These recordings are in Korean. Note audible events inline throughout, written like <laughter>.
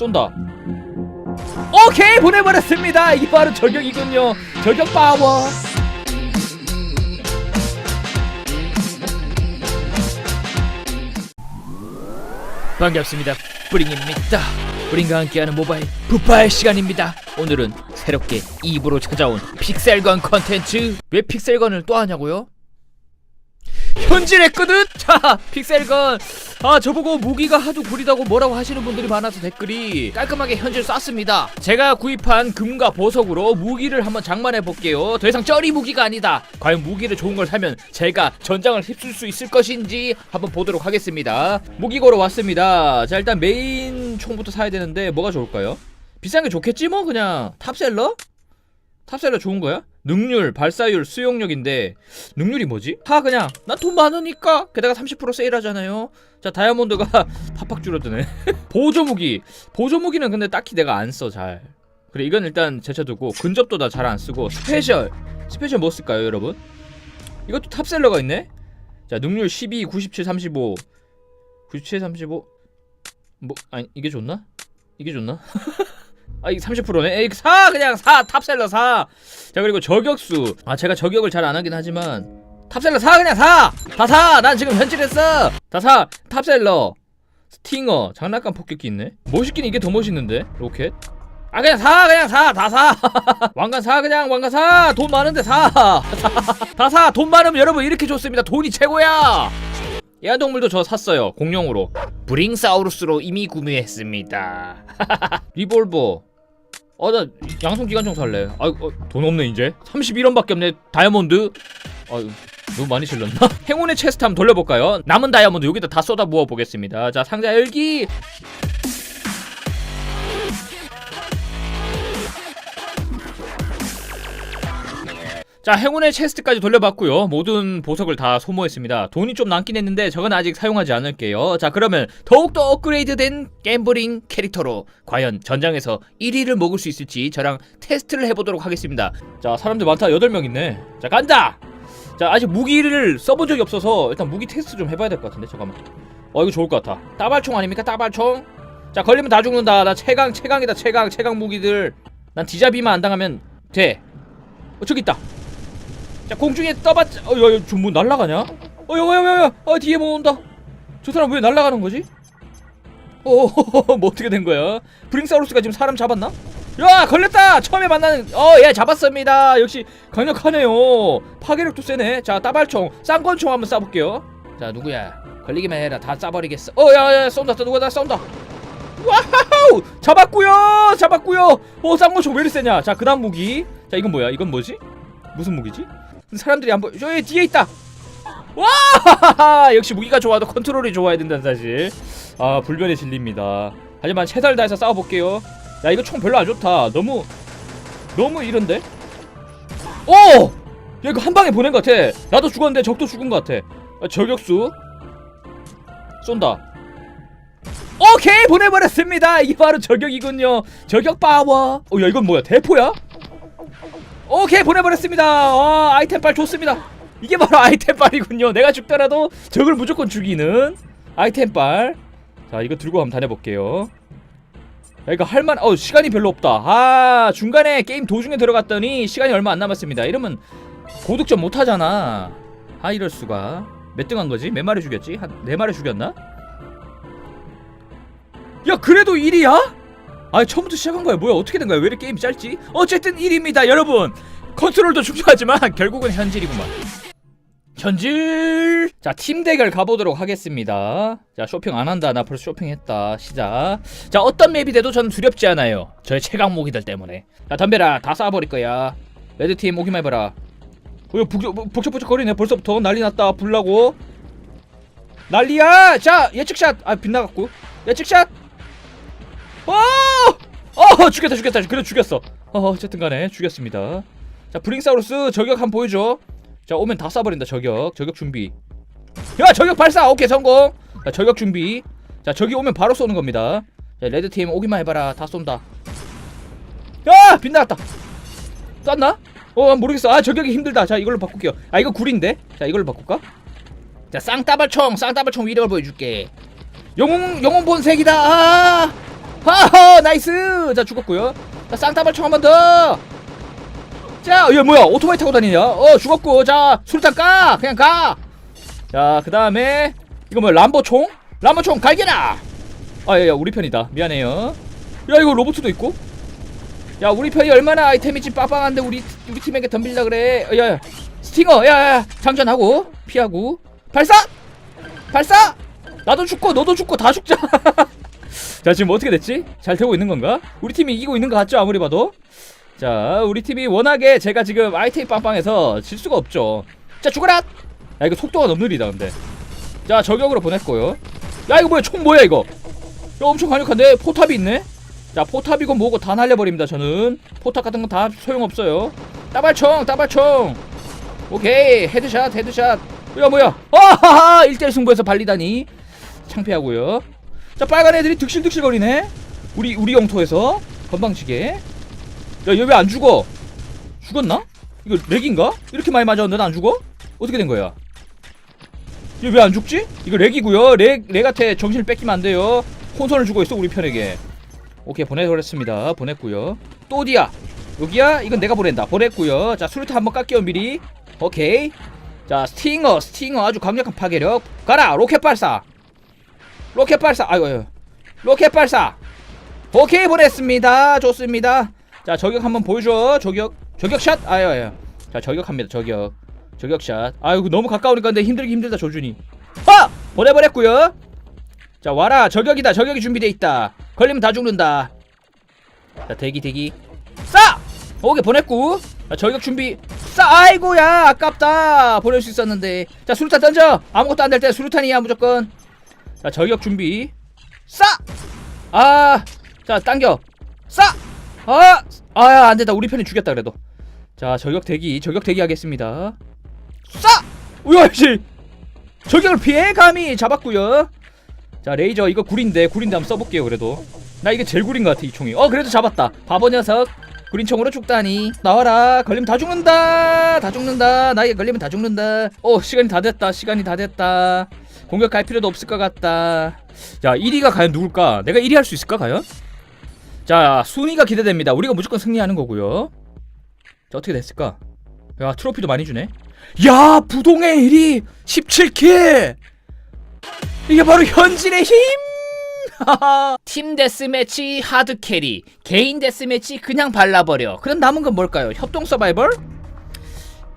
쏜다. 오케이 보내버렸습니다. 이게 바로 저격이군요. 저격 파워. 반갑습니다. 뿌링입니다. 뿌링과 함께하는 모바일 풋발 시간입니다. 오늘은 새롭게 입으로 찾아온 픽셀건 컨텐츠. 왜 픽셀건을 또 하냐고요? 현질했거든? <laughs> 자, 픽셀건. 아, 저보고 무기가 하도 구리다고 뭐라고 하시는 분들이 많아서 댓글이 깔끔하게 현질 쐈습니다. 제가 구입한 금과 보석으로 무기를 한번 장만해 볼게요. 더 이상 쩌리 무기가 아니다. 과연 무기를 좋은 걸 사면 제가 전장을 휩쓸 수 있을 것인지 한번 보도록 하겠습니다. 무기고로 왔습니다. 자, 일단 메인 총부터 사야 되는데 뭐가 좋을까요? 비싼 게 좋겠지 뭐 그냥 탑셀러? 탑셀러 좋은 거야? 능률, 발사율, 수용력인데 능률이 뭐지? 다 그냥 난 돈 많으니까 게다가 30% 세일하잖아요 자 다이아몬드가 <laughs> 팍팍 줄어드네 <laughs> 보조 무기 보조 무기는 근데 딱히 내가 안 써 잘 그래 이건 일단 제쳐두고 근접도 나 잘 안 쓰고 스페셜 스페셜 뭐 쓸까요 여러분? 이것도 탑셀러가 있네 자 능률 12, 97, 35 97, 35 뭐 아니 이게 좋나? 이게 좋나? <laughs> 아 이게 30%네? 에이 사 그냥 사 탑셀러 사 자 그리고 저격수. 아 제가 저격을 잘 안 하긴 하지만. 탑셀러 사 그냥 사 다 사! 난 지금 현질했어! 다 사! 탑셀러. 스팅어. 장난감 폭격기 있네? 멋있긴 이게 더 멋있는데? 로켓? 아 그냥 사 그냥 사! 다 사! <laughs> 왕관 사 그냥 왕관 사! 돈 많은데 사 다 <laughs> 사! 돈 많으면 여러분 이렇게 좋습니다. 돈이 최고야! 애완동물도 저 샀어요. 공룡으로. 브링사우루스로 이미 구매했습니다. <laughs> 리볼버 어나 양손 기관총 살래. 아 어, 돈 없네 이제. 31원밖에 없네 다이아몬드. 아 너무 많이 실렸나? <laughs> 행운의 체스트 한번 돌려볼까요? 남은 다이아몬드 여기다 다 쏟아 부어 보겠습니다. 자 상자 열기 자 행운의 체스트까지 돌려봤고요. 모든 보석을 다 소모했습니다. 돈이 좀 남긴 했는데 저건 아직 사용하지 않을게요. 자 그러면 더욱더 업그레이드된 갬블링 캐릭터로 과연 전장에서 1위를 먹을 수 있을지 저랑 테스트를 해보도록 하겠습니다. 자 사람들 많다. 8명 있네. 자 간다! 자 아직 무기를 써본 적이 없어서 일단 무기 테스트 좀 해봐야 될 것 같은데 잠깐만. 어 이거 좋을 것 같아. 따발총 아닙니까? 따발총? 자 걸리면 다 죽는다. 나 최강 최강이다. 최강 최강 무기들. 난 디자비만 안 당하면 돼. 어, 저기 있다 자 공중에 떠봤자 어야야 저뭐 날라가냐? 어야야야야 어 뒤에 뭐 온다. 저 사람 왜 날라가는 거지? 어뭐 <laughs> 어떻게 된 거야? 브링사우루스가 지금 사람 잡았나? 야 걸렸다! 처음에 만나는 어예 잡았습니다. 역시 강력하네요. 파괴력도 세네. 자 따발총 쌍권총 한번 쏴볼게요. 자 누구야? 걸리기만 해라. 다 쏴버리겠어. 어야야 쏜다. 또 누가 나 쏜다. 와우! 잡았구요! 잡았구요! 어 쌍권총 왜 이리 세냐? 자 그 다음 무기. 자 이건 뭐야? 이건 뭐지? 무슨 무기지 사람들이 안 보여 저기 뒤에 있다! 와! <laughs> 역시 무기가 좋아도 컨트롤이 좋아야 된다는 사실. 아 불변의 진리입니다. 하지만 최선을 다해서 싸워볼게요. 야 이거 총 별로 안 좋다. 너무 너무 이런데? 오! 야 이거 한 방에 보낸 것 같아. 나도 죽었는데 적도 죽은 것 같아. 아, 저격수? 쏜다. 오케이! 보내버렸습니다. 이게 바로 저격이군요. 저격 파워. 어야 이건 뭐야? 대포야? 오케이 보내버렸습니다. 와 아이템빨 좋습니다. 이게 바로 <laughs> 아이템빨이군요. 내가 죽더라도 적을 무조건 죽이는 아이템빨. 자 이거 들고 한번 다녀볼게요. 야, 이거 할만 어 시간이 별로 없다. 아 중간에 게임 도중에 들어갔더니 시간이 얼마 안 남았습니다. 이러면 고득점 못하잖아. 아 이럴수가. 몇 등 한 거지? 몇 마리 죽였지? 한네 마리 죽였나? 야 그래도 1위야? 아 처음부터 시작한 거야. 뭐야 어떻게 된 거야? 왜 이렇게 게임이 짧지? 어쨌든 1위입니다 여러분. 컨트롤도 중요하지만 <laughs> 결국은 현질이구만. 현질! 자 팀 대결 가보도록 하겠습니다. 자 쇼핑 안 한다. 나 벌써 쇼핑했다. 시작. 자 어떤 맵이 돼도 저는 두렵지 않아요. 저의 최강 무기들 때문에. 자 덤벼라. 다 쏴버릴 거야. 레드팀 오기만 해봐라. 어 북적, 북적북적 거리네. 벌써부터 난리 났다. 불나고. 난리야! 자 예측샷. 아 빗나갔고. 예측샷! 어! 어 죽였다 죽였다. 그래 죽였어. 어 어쨌든 간에 죽였습니다. 자 브링사우루스 저격 한번 보여줘. 자 오면 다 쏴버린다 저격. 저격 준비. 야 저격 발사! 오케이 성공. 자 저격 준비. 자 저기 오면 바로 쏘는 겁니다. 자 레드팀 오기만 해봐라. 다 쏜다. 야 빗나갔다. 쐈나? 어 모르겠어. 아 저격이 힘들다. 자 이걸로 바꿀게요. 아 이거 굴인데? 자 이걸로 바꿀까? 자 쌍따발총 쌍따발총 위력을 보여줄게. 영웅 영웅 본색이다. 아! 하하 나이스 자 죽었고요 자 쌍따발총 한 번 더 자, 얘 뭐야? 오토바이 타고 다니냐? 어, 죽었고. 자, 술탄 까! 그냥 가! 자, 그 다음에, 이거 뭐야? 람보총? 람보총 갈겨라! 아, 야, 야, 우리 편이다. 미안해요. 야, 이거 로봇도 있고? 야, 우리 편이 얼마나 아이템이 지 빠방한데 우리, 우리 팀에게 덤빌라 그래. 어, 야, 야, 스팅어! 야, 야, 야, 장전하고, 피하고. 발사! 발사! 나도 죽고, 너도 죽고, 다 죽자! <laughs> 자, 지금 어떻게 됐지? 잘 되고 있는 건가? 우리 팀이 이기고 있는 것 같죠? 아무리 봐도? 자 우리 팀이 워낙에 제가 지금 아이템 빵빵해서 질 수가 없죠. 자 죽어라! 야 이거 속도가 너무 느리다 근데. 자 저격으로 보냈고요. 야 이거 뭐야? 총 뭐야 이거? 야 엄청 강력한데? 포탑이 있네? 자 포탑이고 뭐고 다 날려버립니다 저는. 포탑 같은 건 다 소용없어요. 따발총 따발총! 오케이 헤드샷 헤드샷. 야 뭐야? 아하하! 1대1 승부에서 발리다니. 창피하고요 자 빨간 애들이 득실득실 거리네 우리 우리 영토에서 건방지게 야, 얘 왜 안 죽어? 죽었나? 이거 렉인가? 이렇게 많이 맞았는데 안 죽어? 어떻게 된 거야? 얘 왜 안 죽지? 이거 렉이고요. 렉, 렉한테 정신을 뺏기면 안 돼요. 혼선을 주고 있어, 우리 편에게. 오케이, 보내버렸습니다. 보냈고요. 또 어디야? 여기야? 이건 내가 보낸다. 보냈고요. 자, 수류탄 한번 깎게요, 미리. 오케이. 자, 스팅어, 스팅어 아주 강력한 파괴력. 가라, 로켓 발사. 로켓 발사. 아이고, 아이고. 로켓 발사. 오케이, 보냈습니다. 좋습니다. 자 저격 한번 보여줘. 저격 저격샷? 아유 아유 자 저격합니다 저격. 저격샷. 아이고 너무 가까우니까 근데 힘들기 힘들다 조준이. 아 보내버렸고요. 자 와라. 저격이다. 저격이 준비돼 있다. 걸리면 다 죽는다. 자 대기 대기. 싸! 오케이 보냈고. 자 저격 준비. 싸! 아이고야 아깝다. 보낼 수 있었는데. 자 수류탄 던져. 아무것도 안 될 때 수류탄이야 무조건 자 저격 준비 싸아자 당겨 싸 아! 아, 안 된다. 우리 편이 죽였다 그래도. 자, 저격 대기, 저격 대기 하겠습니다. 쏴! 우야, 씨. 저격을 피해 감히 잡았고요. 자, 레이저 이거 구린데 구린데 한번 써볼게요. 그래도 나 이게 제일 구린 것 같아 이 총이. 어, 그래도 잡았다. 바보 녀석. 구린 총으로 죽다니. 나와라. 걸리면 다 죽는다. 다 죽는다. 나에게 걸리면 다 죽는다. 어, 시간이 다 됐다. 시간이 다 됐다. 공격 갈 필요도 없을 것 같다. 자, 1위가 과연 누굴까? 내가 1위 할 수 있을까 과연? 자 순위가 기대됩니다. 우리가 무조건 승리하는 거고요. 자 어떻게 됐을까? 야 트로피도 많이 주네. 야 부동의 1위! 17킬! 이게 바로 현질의 힘! 팀 데스매치 하드 캐리. 개인 데스매치 그냥 발라버려. 그럼 남은 건 뭘까요? 협동 서바이벌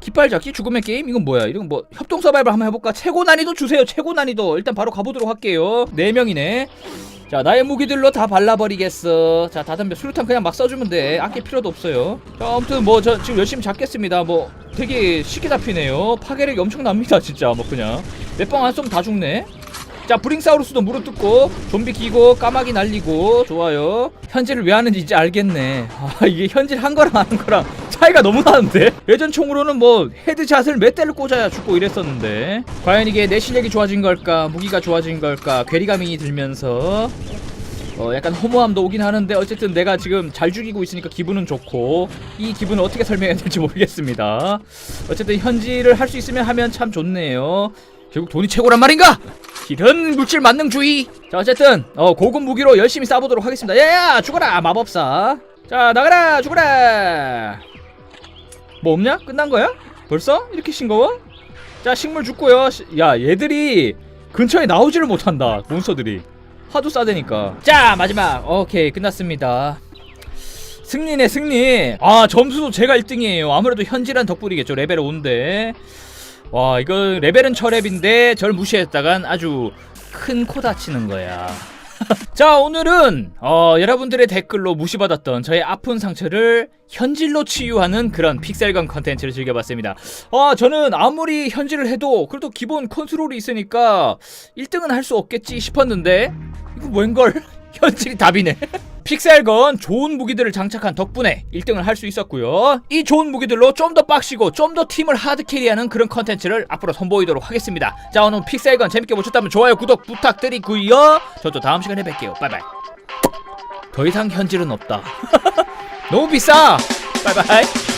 깃발 잡기? 죽음의 게임? 이건 뭐야? 이건 뭐 협동 서바이벌 한번 해볼까? 최고 난이도 주세요. 최고 난이도. 일단 바로 가보도록 할게요. 4명이네. 자 나의 무기들로 다 발라버리겠어. 자 다덤벼 수류탄 그냥 막 써주면 돼. 아낄 필요도 없어요. 자 아무튼 뭐 저 지금 열심히 잡겠습니다. 뭐 되게 쉽게 잡히네요. 파괴력이 엄청납니다 진짜. 뭐 그냥. 몇방안 쏘면 다 죽네. 자 브링사우루스도 무릎 뜯고 좀비 기고 까마귀 날리고. 좋아요. 현질을 왜 하는지 이제 알겠네. 아 이게 현질 한 거랑 안 한 거랑 차이가 너무 나는데? 예전 총으로는 뭐 헤드샷을 몇 대를 꽂아야 죽고 이랬었는데. 과연 이게 내 실력이 좋아진 걸까? 무기가 좋아진 걸까? 괴리감이 들면서. 어 약간 허무함도 오긴 하는데 어쨌든 내가 지금 잘 죽이고 있으니까 기분은 좋고 이 기분을 어떻게 설명해야 될지 모르겠습니다. 어쨌든 현질을 할 수 있으면 하면 참 좋네요. 결국 돈이 최고란 말인가? 이런 물질 만능주의. 자 어쨌든 어 고급 무기로 열심히 싸보도록 하겠습니다. 야야 죽어라 마법사. 자 나가라 죽어라 뭐 없냐? 끝난 거야? 벌써? 이렇게 싱거워? 자 식물 죽고요. 시- 야 얘들이 근처에 나오지를 못한다 몬스터들이. 하도 싸대니까. 자 마지막. 오케이 끝났습니다. 승리네 승리. 아 점수도 제가 1등이에요. 아무래도 현질한 덕분이겠죠 레벨 5인데. 와 이거 레벨은 철랩인데 절 무시했다간 아주 큰 코 다치는 거야 <laughs> 자 오늘은 어, 여러분들의 댓글로 무시받았던 저의 아픈 상처를 현질로 치유하는 그런 픽셀건 컨텐츠를 즐겨봤습니다. 어, 저는 아무리 현질을 해도 그래도 기본 컨트롤이 있으니까 1등은 할 수 없겠지 싶었는데 이거 웬걸? <laughs> 현질이 답이네 <laughs> 픽셀건 좋은 무기들을 장착한 덕분에 1등을 할 수 있었고요. 이 좋은 무기들로 좀 더 빡시고 좀 더 팀을 하드캐리하는 그런 컨텐츠를 앞으로 선보이도록 하겠습니다. 자 오늘 픽셀건 재밌게 보셨다면 좋아요 구독 부탁드리고요. 저도 다음 시간에 뵐게요. 바이바이. 더 이상 현질은 없다. <laughs> 너무 비싸. 바이바이